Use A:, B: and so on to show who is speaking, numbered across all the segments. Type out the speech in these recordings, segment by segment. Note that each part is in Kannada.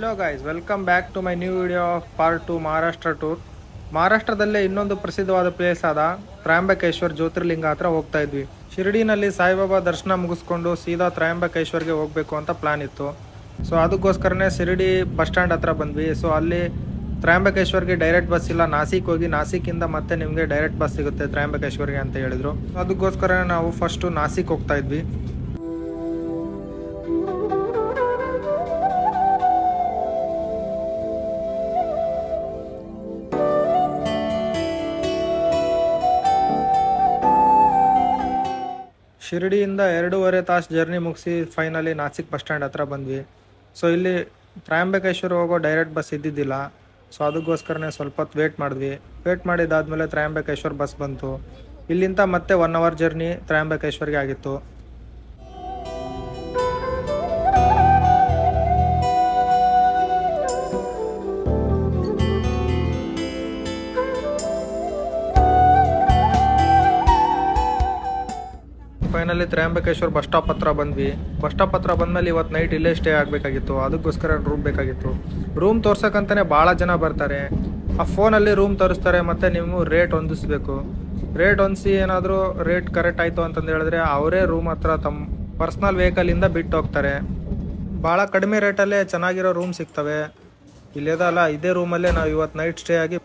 A: Hello guys welcome back to my new video of part two Maharashtra tour ಮಹಾರಾಷ್ಟ್ರದಲ್ಲೇ ಇನ್ನೊಂದು ಪ್ರಸಿದ್ಧವಾದ ಪ್ಲೇಸ್ ಆದ ತ್ರ್ಯಾಂಬಕೇಶ್ವರ್ ಜ್ಯೋತಿರ್ಲಿಂಗ ಹತ್ರ ಹೋಗ್ತಾ ಇದ್ವಿ. ಶಿರಡಿನಲ್ಲಿ ಸಾಯಿಬಾಬಾ ದರ್ಶನ ಮುಗಿಸ್ಕೊಂಡು ಸೀದಾ ತ್ರ್ಯಾಂಬಕೇಶ್ವರ್ಗೆ ಹೋಗಬೇಕು ಅಂತ ಪ್ಲಾನ್ ಇತ್ತು. ಸೊ ಅದಕ್ಕೋಸ್ಕರನೇ ಶಿರಡಿ ಬಸ್ ಸ್ಟ್ಯಾಂಡ್ ಹತ್ರ ಬಂದ್ವಿ. ಸೊ ಅಲ್ಲಿ ತ್ರ್ಯಾಂಬಕೇಶ್ವರ್ಗೆ ಡೈರೆಕ್ಟ್ ಬಸ್ ಇಲ್ಲ. ನಾಸಿಕ್ ಹೋಗಿ ನಾಸಿಕಿಂದ ಮತ್ತೆ ನಿಮಗೆ ಡೈರೆಕ್ಟ್ ಬಸ್ ಸಿಗುತ್ತೆ ತ್ರ್ಯಾಂಬಕೇಶ್ವರ್ಗೆ ಅಂತ ಹೇಳಿದ್ರು. ಅದಕ್ಕೋಸ್ಕರ ನಾವು ಫಸ್ಟು ನಾಸಿಕ್ ಹೋಗ್ತಾ ಇದ್ವಿ. ಶಿರಡಿಯಿಂದ ಎರಡೂವರೆ ತಾಸು ಜರ್ನಿ ಮುಗಿಸಿ ಫೈನಲಿ ನಾಸಿಕ್ ಬಸ್ ಸ್ಟ್ಯಾಂಡ್ ಹತ್ರ ಬಂದ್ವಿ. ಸೊ ಇಲ್ಲಿ ತ್ರಯಂಬಕೇಶ್ವರ ಹೋಗೋ ಡೈರೆಕ್ಟ್ ಬಸ್ ಇದ್ದಿದ್ದಿಲ್ಲ. ಸೊ ಅದಕ್ಕೋಸ್ಕರನೇ ಸ್ವಲ್ಪ ಹೊತ್ತು ವೇಟ್ ಮಾಡಿದ್ವಿ. ವೇಟ್ ಮಾಡಿದಾದ್ಮೇಲೆ ತ್ರಯಂಬಕೇಶ್ವರ ಬಸ್ ಬಂತು. ಇಲ್ಲಿಂದ ಮತ್ತೆ ಒನ್ ಅವರ್ ಜರ್ನಿ ತ್ರ್ಯಾಂಬಕೇಶ್ವರ್ಗೆ ಆಗಿತ್ತು. ಫೈನಲಿ ತ್ರಯಂಬಕೇಶ್ವರ್ ಬಸ್ ಸ್ಟಾಪ್ ಹತ್ರ ಬಂದ್ವಿ. ಬಸ್ ಸ್ಟಾಪ್ ಹತ್ರ ಬಂದ್ಮೇಲೆ ಇವತ್ತು ನೈಟ್ ಇಲ್ಲೇ ಸ್ಟೇ ಆಗಬೇಕಾಗಿತ್ತು. ಅದಕ್ಕೋಸ್ಕರ ರೂಮ್ ಬೇಕಾಗಿತ್ತು. ರೂಮ್ ತೋರ್ಸೋಕ್ಕಂತಲೇ ಭಾಳ ಜನ ಬರ್ತಾರೆ. ಆ ಫೋನಲ್ಲಿ ರೂಮ್ ತೋರಿಸ್ತಾರೆ, ಮತ್ತು ನೀವು ರೇಟ್ ಹೊಂದಿಸ್ಬೇಕು. ರೇಟ್ ಹೊಂದಿಸಿ ಏನಾದರೂ ರೇಟ್ ಕರೆಕ್ಟ್ ಆಯಿತು ಅಂತಂದು ಹೇಳಿದ್ರೆ ಅವರೇ ರೂಮ್ ಹತ್ರ ತಮ್ಮ ಪರ್ಸ್ನಲ್ ವೆಹಿಕಲಿಂದ ಬಿಟ್ಟು ಹೋಗ್ತಾರೆ. ಭಾಳ ಕಡಿಮೆ ರೇಟಲ್ಲೇ ಚೆನ್ನಾಗಿರೋ ರೂಮ್ ಸಿಗ್ತವೆ. ಇಲ್ಲೇದಲ್ಲ, ಇದೇ ರೂಮಲ್ಲೇ ನಾವು ಇವತ್ತು ನೈಟ್ ಸ್ಟೇ ಆಗಿ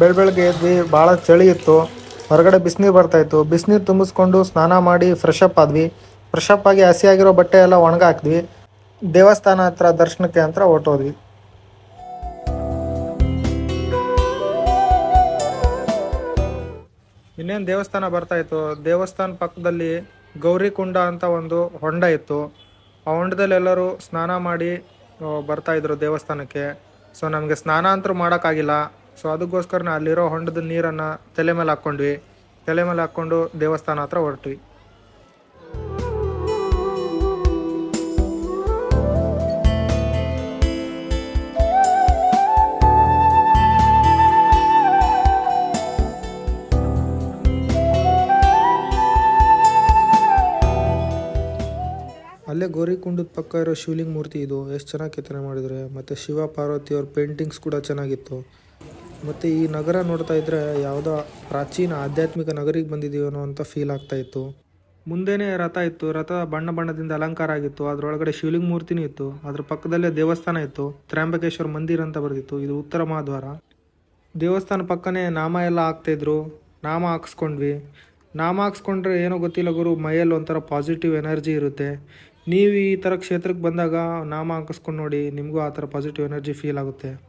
A: ಬೆಳ ಬೆಳಗ್ಗೆ ಎದ್ವಿ, ಭಾಳ ಚಳಿ ಇತ್ತು. ಹೊರಗಡೆ ಬಿಸಿನೀರು ಬರ್ತಾಯಿತ್ತು ಬಿಸಿನೀರು ತುಂಬಿಸ್ಕೊಂಡು ಸ್ನಾನ ಮಾಡಿ ಫ್ರೆಶ್ ಅಪ್ ಆದ್ವಿ. ಫ್ರೆಶ್ ಅಪ್ ಆಗಿ ಹಸಿಯಾಗಿರೋ ಬಟ್ಟೆ ಎಲ್ಲ ಒಣಗ ಹಾಕಿದ್ವಿ. ದೇವಸ್ಥಾನ ಹತ್ರ ದರ್ಶನಕ್ಕೆ ಅಂತ ಹೊರ್ಟೋದ್ವಿ. ಇನ್ನೇನು ದೇವಸ್ಥಾನ ಬರ್ತಾಯಿತ್ತು ದೇವಸ್ಥಾನ ಪಕ್ಕದಲ್ಲಿ ಗೌರಿ ಕುಂಡ ಅಂತ ಒಂದು ಹೊಂಡ ಇತ್ತು. ಆ ಹೊಂಡದಲ್ಲಿ ಎಲ್ಲರೂ ಸ್ನಾನ ಮಾಡಿ ಬರ್ತಾಯಿದ್ರು ದೇವಸ್ಥಾನಕ್ಕೆ. ಸೊ ನಮಗೆ ಸ್ನಾನ ಅಂತೂ ಮಾಡೋಕ್ಕಾಗಿಲ್ಲ. ಸೊ ಅದಕ್ಕೋಸ್ಕರ ಅಲ್ಲಿರೋ ಹೊಂಡದ ನೀರನ್ನು ತಲೆ ಮೇಲೆ ಹಾಕ್ಕೊಂಡ್ವಿ. ತಲೆ ಮೇಲೆ ಹಾಕ್ಕೊಂಡು ದೇವಸ್ಥಾನ ಹತ್ರ ಹೊರಟ್ವಿ. ಅಲ್ಲೇ ಗೌರಿಕುಂಡದ ಪಕ್ಕ ಇರೋ ಶಿವಲಿಂಗ ಮೂರ್ತಿ ಇದು. ಎಷ್ಟು ಚೆನ್ನಾಗಿ ಕೆತ್ತನೆ ಮಾಡಿದರೆ. ಮತ್ತು ಶಿವ ಪಾರ್ವತಿಯವ್ರ ಪೇಂಟಿಂಗ್ಸ್ ಕೂಡ ಚೆನ್ನಾಗಿತ್ತು. ಮತ್ತು ಈ ನಗರ ನೋಡ್ತಾ ಇದ್ರೆ ಯಾವುದೋ ಪ್ರಾಚೀನ ಆಧ್ಯಾತ್ಮಿಕ ನಗರಿಗೆ ಬಂದಿದ್ದೀವೇನೋ ಅಂತ ಫೀಲ್ ಆಗ್ತಾ ಇತ್ತು. ಮುಂದೆನೇ ರಥ ಇತ್ತು. ರಥ ಬಣ್ಣ ಬಣ್ಣದಿಂದ ಅಲಂಕಾರ ಆಗಿತ್ತು. ಅದರೊಳಗಡೆ ಶಿವಲಿಂಗ ಮೂರ್ತಿನೂ ಇತ್ತು. ಅದ್ರ ಪಕ್ಕದಲ್ಲೇ ದೇವಸ್ಥಾನ ಇತ್ತು. ತ್ರ್ಯಾಂಬಕೇಶ್ವರ ಮಂದಿರ ಅಂತ ಬರೆದಿತ್ತು. ಇದು ಉತ್ತರ ಮಹಾದ್ವಾರ. ದೇವಸ್ಥಾನ ಪಕ್ಕನೇ ನಾಮ ಎಲ್ಲ ಹಾಕ್ತಾಯಿದ್ರು ನಾಮ ಹಾಕ್ಸ್ಕೊಂಡ್ವಿ. ನಾಮ ಹಾಕ್ಸ್ಕೊಂಡ್ರೆ ಏನೋ ಗೊತ್ತಿಲ್ಲ ಗುರು, ಮೈಯಲ್ಲಿ ಒಂಥರ ಪಾಸಿಟಿವ್ ಎನರ್ಜಿ ಇರುತ್ತೆ. ನೀವು ಈ ಥರ ಕ್ಷೇತ್ರಕ್ಕೆ ಬಂದಾಗ ನಾಮ ಹಾಕಿಸ್ಕೊಂಡು ನೋಡಿ ನಿಮಗೂ ಆ ಥರ ಪಾಸಿಟಿವ್ ಎನರ್ಜಿ ಫೀಲ್ ಆಗುತ್ತೆ.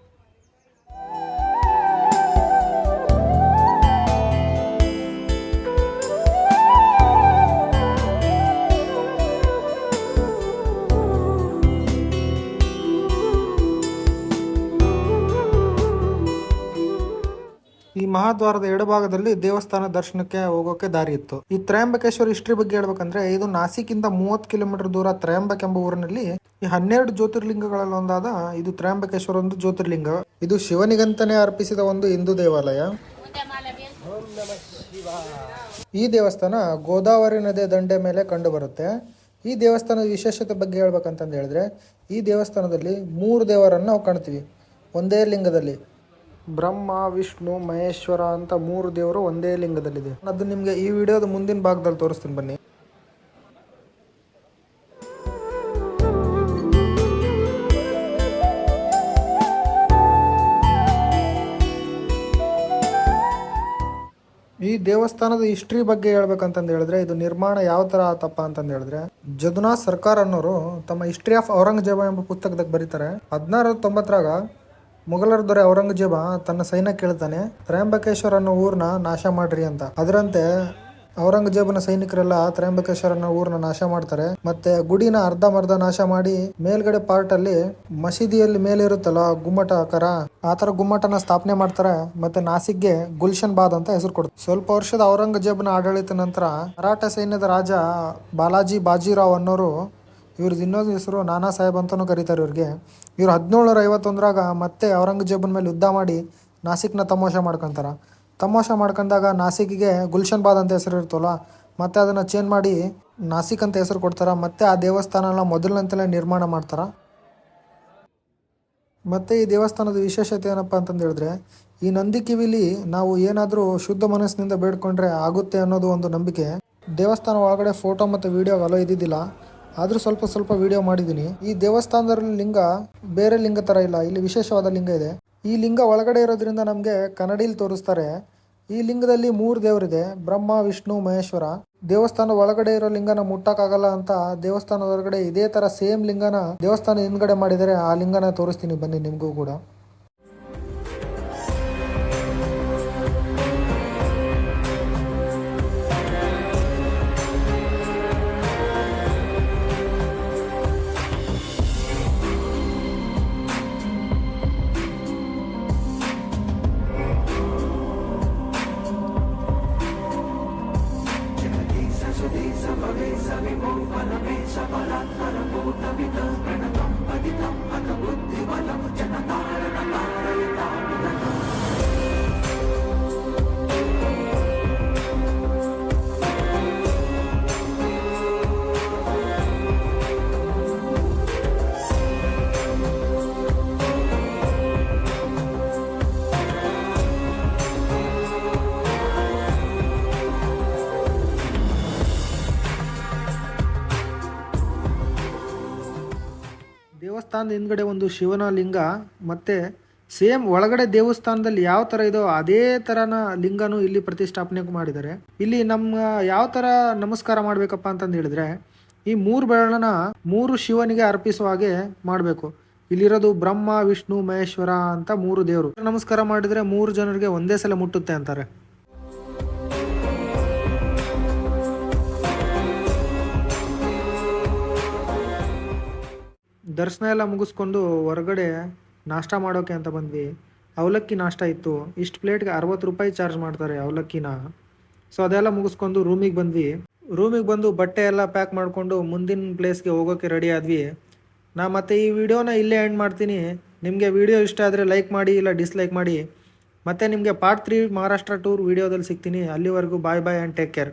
A: ಮಹಾದ್ವಾರದ ಎಡಭಾಗದಲ್ಲಿ ದೇವಸ್ಥಾನ ದರ್ಶನಕ್ಕೆ ಹೋಗೋಕೆ ದಾರಿ ಇತ್ತು. ಈ ತ್ರಯಂಬಕೇಶ್ವರ ಹಿಸ್ಟ್ರಿ ಬಗ್ಗೆ ಹೇಳ್ಬೇಕಂದ್ರೆ, ಇದು ನಾಸಿಕಿಂದ ಮೂವತ್ತು ಕಿಲೋಮೀಟರ್ ದೂರ ತ್ರಯಂಬಕ್ ಎಂಬ ಊರಿನಲ್ಲಿ ಈ ಹನ್ನೆರಡು ಜ್ಯೋತಿರ್ಲಿಂಗಗಳಲ್ಲಿ ಒಂದಾದ ಇದು ತ್ರಯಂಬಕೇಶ್ವರ ಒಂದು ಜ್ಯೋತಿರ್ಲಿಂಗ. ಇದು ಶಿವನಿಗಂತನೆ ಅರ್ಪಿಸಿದ ಒಂದು ಹಿಂದೂ ದೇವಾಲಯ. ಈ ದೇವಸ್ಥಾನ ಗೋದಾವರಿ ನದಿಯ ದಂಡೆ ಮೇಲೆ ಕಂಡು ಬರುತ್ತೆ. ಈ ದೇವಸ್ಥಾನದ ವಿಶೇಷತೆ ಬಗ್ಗೆ ಹೇಳ್ಬೇಕಂತಂದು ಹೇಳಿದ್ರೆ, ಈ ದೇವಸ್ಥಾನದಲ್ಲಿ ಮೂರು ದೇವರನ್ನು ನಾವು ಕಾಣ್ತೀವಿ. ಒಂದೇ ಲಿಂಗದಲ್ಲಿ. ಬ್ರಹ್ಮ, ವಿಷ್ಣು, ಮಹೇಶ್ವರ ಅಂತ ಮೂರು ದೇವರು ಒಂದೇ ಲಿಂಗದಲ್ಲಿದೆ. ಅದು ನಿಮಗೆ ಈ ವಿಡಿಯೋದ ಮುಂದಿನ ಭಾಗದಲ್ಲಿ ತೋರಿಸ್ತೀನಿ ಬನ್ನಿ. ಈ ದೇವಸ್ಥಾನದ ಹಿಸ್ಟ್ರಿ ಬಗ್ಗೆ ಹೇಳ್ಬೇಕಂತಂದು ಹೇಳಿದ್ರೆ, ಇದು ನಿರ್ಮಾಣ ಯಾವ ತರ ಆತಪ್ಪ ಅಂತಂದು ಹೇಳಿದ್ರೆ, ಜದುನಾ ಸರ್ಕಾರ ಅನ್ನೋರು ತಮ್ಮ ಹಿಸ್ಟ್ರಿ ಆಫ್ ಔರಂಗಜೇಬ ಎಂಬ ಪುಸ್ತಕದಾಗ ಬರೀತಾರೆ. ಹದಿನಾರು ತೊಂಬತ್ತರಾಗ ಮೊಘಲರ ದೊರೆ ಔರಂಗಜೇಬ ತನ್ನ ಸೈನ್ಯ ಕೇಳ್ತಾನೆ ತ್ರಯಂಬಕೇಶ್ವರ ಅನ್ನೋ ಊರ್ನ ನಾಶ ಮಾಡ್ರಿ ಅಂತ. ಅದರಂತೆ ಔರಂಗಜೇಬನ ಸೈನಿಕರೆಲ್ಲ ತ್ರಯಂಬಕೇಶ್ವರ ಅನ್ನೋ ಊರ್ನ ನಾಶ ಮಾಡ್ತಾರೆ. ಮತ್ತೆ ಗುಡಿನ ಅರ್ಧ ಮರ್ಧ ನಾಶ ಮಾಡಿ ಮೇಲ್ಗಡೆ ಪಾರ್ಟ್ ಅಲ್ಲಿ ಮಸೀದಿಯಲ್ಲಿ ಮೇಲೆ ಇರುತ್ತಲ್ಲ ಗುಮ್ಮಟ ಆಕಾರ ಆತರ ಗುಮ್ಮಟನ ಸ್ಥಾಪನೆ ಮಾಡ್ತಾರೆ. ಮತ್ತೆ ನಾಸಿಕ್ಗೆ ಗುಲ್ಶನ್ ಬಾದ್ ಅಂತ ಹೆಸರು ಕೊಡ್ತಾರೆ. ಸ್ವಲ್ಪ ವರ್ಷದ ಔರಂಗಜೇಬನ ಆಡಳಿತ ನಂತರ ಮರಾಠ ಸೈನ್ಯದ ರಾಜ ಬಾಲಾಜಿ ಬಾಜಿರಾವ್ ಅನ್ನೋರು ಇವ್ರದ್ದು ಇನ್ನೊಂದು ಹೆಸರು ನಾನಾ ಸಾಹೇಬ್ ಅಂತಲೂ ಕರೀತಾರೆ ಇವ್ರಿಗೆ. ಇವರು ಹದಿನೇಳರ ಐವತ್ತೊಂದರಾಗ ಮತ್ತೆ ಔರಂಗಜೇಬನ ಮೇಲೆ ಯುದ್ಧ ಮಾಡಿ ನಾಸಿಕ್ನ ತಮೋಶ ಮಾಡ್ಕೊತಾರೆ. ತಮೋಶ ಮಾಡ್ಕೊಂಡಾಗ ನಾಸಿಕ್ಗೆ ಗುಲ್ಶನ್ ಬಾದ್ ಅಂತ ಹೆಸರು ಇರ್ತಲ್ಲ, ಮತ್ತೆ ಅದನ್ನು ಚೇಂಜ್ ಮಾಡಿ ನಾಸಿಕ್ ಅಂತ ಹೆಸರು ಕೊಡ್ತಾರೆ, ಮತ್ತೆ ಆ ದೇವಸ್ಥಾನನ ಮೊದಲಿನಂತಲೇ ನಿರ್ಮಾಣ ಮಾಡ್ತಾರೆ. ಮತ್ತು ಈ ದೇವಸ್ಥಾನದ ವಿಶೇಷತೆ ಏನಪ್ಪ ಅಂತಂದು ಹೇಳಿದ್ರೆ, ಈ ನಂದಿ ಕಿವಿಲಿ ನಾವು ಏನಾದರೂ ಶುದ್ಧ ಮನಸ್ಸಿನಿಂದ ಬೇಡ್ಕೊಂಡ್ರೆ ಆಗುತ್ತೆ ಅನ್ನೋದು ಒಂದು ನಂಬಿಕೆ. ದೇವಸ್ಥಾನ ಒಳಗಡೆ ಫೋಟೋ ಮತ್ತು ವಿಡಿಯೋ ಅಲೋ ಇದ್ದಿದ್ದಿಲ್ಲ. ಆದರೂ ಸ್ವಲ್ಪ ಸ್ವಲ್ಪ ವಿಡಿಯೋ ಮಾಡಿದ್ದೀನಿ. ಈ ದೇವಸ್ಥಾನದಲ್ಲಿ ಲಿಂಗ ಬೇರೆ ಲಿಂಗ ಥರ ಇಲ್ಲ. ಇಲ್ಲಿ ವಿಶೇಷವಾದ ಲಿಂಗ ಇದೆ. ಈ ಲಿಂಗ ಒಳಗಡೆ ಇರೋದ್ರಿಂದ ನಮಗೆ ಕನ್ನಡಿಲಿ ತೋರಿಸ್ತಾರೆ. ಈ ಲಿಂಗದಲ್ಲಿ ಮೂರು ದೇವರಿದೆ. ಬ್ರಹ್ಮ, ವಿಷ್ಣು, ಮಹೇಶ್ವರ. ದೇವಸ್ಥಾನ ಒಳಗಡೆ ಇರೋ ಲಿಂಗನ ಮುಟ್ಟಕ್ಕಾಗಲ್ಲ ಅಂತ ದೇವಸ್ಥಾನದ ಹೊರಗಡೆ ಇದೇ ತರ ಸೇಮ್ ಲಿಂಗನ ದೇವಸ್ಥಾನ ಹಿಂದ್ಗಡೆ ಮಾಡಿದರೆ ಆ ಲಿಂಗನ ತೋರಿಸ್ತೀನಿ. ಬನ್ನಿ ನಿಮಗೂ ಕೂಡ. Chapalata. ದೇವಸ್ಥಾನದ ಹಿಂದ್ಗಡೆ ಒಂದು ಶಿವನ ಲಿಂಗ, ಮತ್ತೆ ಸೇಮ್ ಒಳಗಡೆ ದೇವಸ್ಥಾನದಲ್ಲಿ ಯಾವ ಥರ ಇದೋ ಅದೇ ಥರನ ಲಿಂಗನು ಇಲ್ಲಿ ಪ್ರತಿಷ್ಠಾಪನೆ ಮಾಡಿದ್ದಾರೆ. ಇಲ್ಲಿ ನಮ್ಮ ಯಾವ ಥರ ನಮಸ್ಕಾರ ಮಾಡಬೇಕಪ್ಪ ಅಂತಂದು ಹೇಳಿದ್ರೆ, ಈ ಮೂರು ಬೆರಳನ್ನ ಮೂರು ಶಿವನಿಗೆ ಅರ್ಪಿಸುವ ಹಾಗೆ ಮಾಡಬೇಕು. ಇಲ್ಲಿರೋದು ಬ್ರಹ್ಮ, ವಿಷ್ಣು, ಮಹೇಶ್ವರ ಅಂತ ಮೂರು ದೇವರು. ನಮಸ್ಕಾರ ಮಾಡಿದ್ರೆ ಮೂರು ಜನರಿಗೆ ಒಂದೇ ಸಲ ಮುಟ್ಟುತ್ತೆ ಅಂತಾರೆ. ದರ್ಶನ ಎಲ್ಲ ಮುಗಿಸ್ಕೊಂಡು ಹೊರಗಡೆ ನಾಷ್ಟ ಮಾಡೋಕೆ ಅಂತ ಬಂದ್ವಿ. ಅವಲಕ್ಕಿ ನಾಷ್ಟ ಇತ್ತು. ಇಷ್ಟು ಪ್ಲೇಟ್ಗೆ ಅರವತ್ತು ರೂಪಾಯಿ ಚಾರ್ಜ್ ಮಾಡ್ತಾರೆ ಅವಲಕ್ಕಿನ. ಸೊ ಅದೆಲ್ಲ ಮುಗಿಸ್ಕೊಂಡು ರೂಮಿಗೆ ಬಂದ್ವಿ. ರೂಮಿಗೆ ಬಂದು ಬಟ್ಟೆ ಎಲ್ಲ ಪ್ಯಾಕ್ ಮಾಡಿಕೊಂಡು ಮುಂದಿನ ಪ್ಲೇಸ್ಗೆ ಹೋಗೋಕ್ಕೆ ರೆಡಿ ಆದ್ವಿ. ನಾ ಮತ್ತೆ ಈ ವಿಡಿಯೋನ ಇಲ್ಲೇ ಎಂಡ್ ಮಾಡ್ತೀನಿ. ನಿಮಗೆ ವಿಡಿಯೋ ಇಷ್ಟ ಆದರೆ ಲೈಕ್ ಮಾಡಿ ಇಲ್ಲ ಡಿಸ್ಲೈಕ್ ಮಾಡಿ. ಮತ್ತೆ ನಿಮಗೆ ಪಾರ್ಟ್ ತ್ರೀ ಮಹಾರಾಷ್ಟ್ರ ಟೂರ್ ವಿಡಿಯೋದಲ್ಲಿ ಸಿಗ್ತೀನಿ. ಅಲ್ಲಿವರೆಗೂ bye bye and take care